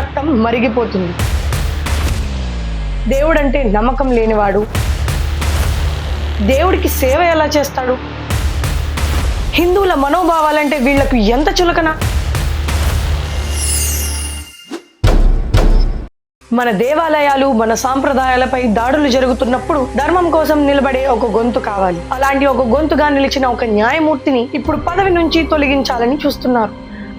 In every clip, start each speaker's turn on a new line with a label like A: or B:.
A: రక్తం మరిగిపోతుంది. దేవుడంటే నమ్మకం లేనివాడు. దేవుడికి సేవ ఎలా చేస్తాడు? హిందువుల మనోభావాలంటే వీళ్ళకు ఎంత చులకన? మన దేవాలయాలు మన సాంప్రదాయాలపై దాడులు జరుగుతున్నప్పుడు ధర్మం కోసం నిలబడే ఒక గొంతు కావాలి. అలాంటి ఒక గొంతుగా నిలిచిన ఒక న్యాయమూర్తిని ఇప్పుడు పదవి నుంచి తొలగించాలని చూస్తున్నారు.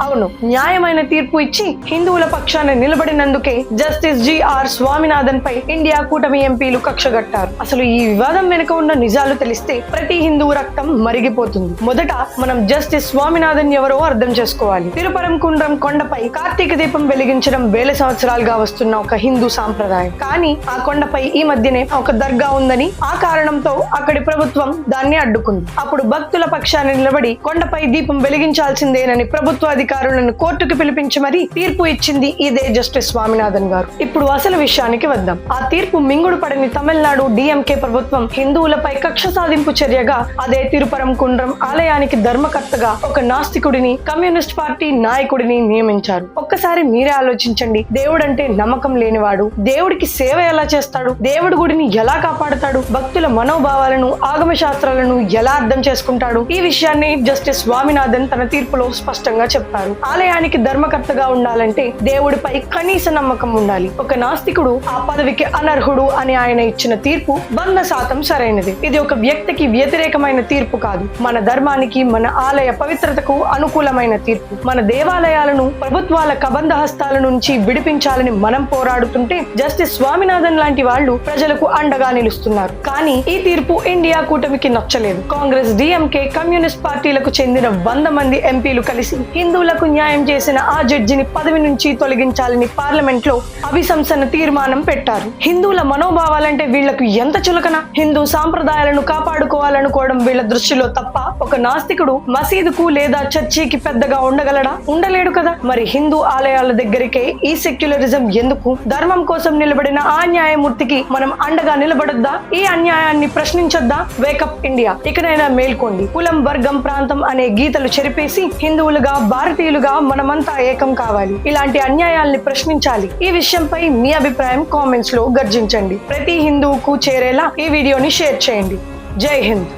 A: అవును న్యాయమైన తీర్పు ఇచ్చి హిందువుల పక్షాన నిలబడినందుకే జస్టిస్ జిఆర్ స్వామినాథన్ పై ఇండియా కూటమి ఎంపీలు కక్షగట్టారు. అసలు ఈ వివాదం వెనుక ఉన్న నిజాలు తెలిస్తే ప్రతి హిందువు రక్తం మరిగిపోతుంది. మొదట మనం జస్టిస్ స్వామినాథన్ ఎవరో అర్థం చేసుకోవాలి. తిరుపరం కుండ్రం కొండపై కార్తీక దీపం వెలిగించడం వేల సంవత్సరాలుగా వస్తున్న ఒక హిందూ సాంప్రదాయం. కానీ ఆ కొండపై ఈ మధ్యనే ఒక దర్గా ఉందని ఆ కారణంతో అక్కడి ప్రభుత్వం దాన్ని అడ్డుకుంది. అప్పుడు భక్తుల పక్షాన నిలబడి కొండపై దీపం వెలిగించాల్సిందేనని ప్రభుత్వ అధికారులను కోర్టుకు పిలిపించి మరీ తీర్పు ఇచ్చింది ఇదే జస్టిస్ స్వామినాథన్ గారు. ఇప్పుడు అసలు విషయానికి వద్దాం. ఆ తీర్పు మింగుడు పడని తమిళనాడు డిఎంకే ప్రభుత్వం హిందువులపై కక్ష సాధింపు చర్యగా అదే తిరుపరం కుండ్రం ఆలయానికి ధర్మకర్తగా ఒక నాస్తికుడిని కమ్యూనిస్ట్ పార్టీ నాయకుడిని నియమించారు. ఒక్కసారి మీరే ఆలోచించండి. దేవుడంటే నమ్మకం లేనివాడు. దేవుడికి సేవ ఎలా చేస్తాడు? దేవుడి గుడిని ఎలా కాపాడుతాడు? భక్తుల మనోభావాలను ఆగమ శాస్త్రాలను ఎలా అర్థం చేసుకుంటాడు? ఈ విషయాన్ని జస్టిస్ స్వామినాథన్ తన తీర్పులో స్పష్టంగా చెప్తారు చెప్పారు. ఆలయానికి ధర్మకర్తగా ఉండాలంటే దేవుడిపై కనీస నమ్మకం ఉండాలి. ఒక నాస్తికుడు ఆ పదవికి అనర్హుడు అని ఆయన ఇచ్చిన తీర్పు వంద శాతం సరైనది. ఇది ఒక వ్యక్తికి వ్యతిరేకమైన తీర్పు కాదు. మన ధర్మానికి మన ఆలయ పవిత్రతకు అనుకూలమైన తీర్పు. మన దేవాలయాలను ప్రభుత్వాల కబంధ హస్తాల నుంచి విడిపించాలని మనం పోరాడుతుంటే జస్టిస్ స్వామినాథన్ లాంటి వాళ్ళు ప్రజలకు అండగా నిలుస్తున్నారు. కానీ ఈ తీర్పు ఇండియా కూటమికి నచ్చలేదు. కాంగ్రెస్ డిఎంకే కమ్యూనిస్ట్ పార్టీలకు చెందిన వంద మంది ఎంపీలు కలిసి హిందూ హిందువులకు న్యాయం చేసిన ఆ జడ్జిని పదవి నుంచి తొలగించాలని పార్లమెంట్లో అభిశంసన తీర్మానం పెట్టారు. హిందువుల మనోభావాలంటే వీళ్ళకు ఎంత చులకన? హిందూ సాంప్రదాయాలను కాపాడుకోవాలనుకోవడం వీళ్ళ దృష్టిలో తప్ప ఒక నాస్తికుడు మసీదుకు లేదా చర్చికి పెద్దగా ఉండగలడా? ఉండలేడు కదా. మరి హిందూ ఆలయాల దగ్గరికే ఈ సెక్యులరిజం ఎందుకు? ధర్మం కోసం నిలబడిన ఆ న్యాయమూర్తికి మనం అండగా నిలబడొద్దా? ఈ అన్యాయాన్ని ప్రశ్నించొద్దా? Wake up India. ఇకనైనా మేల్కోండి. కులం వర్గం ప్రాంతం అనే గీతలు చెరిపేసి హిందువులుగా భారత భారతీయులుగా మనమంతా ఏకం కావాలి. ఇలాంటి అన్యాయాల్ని ప్రశ్నించాలి. ఈ విషయంపై మీ అభిప్రాయం కామెంట్స్లో గర్జించండి. ప్రతి హిందువుకు చేరేలా ఈ వీడియోని షేర్ చేయండి. జై హింద్.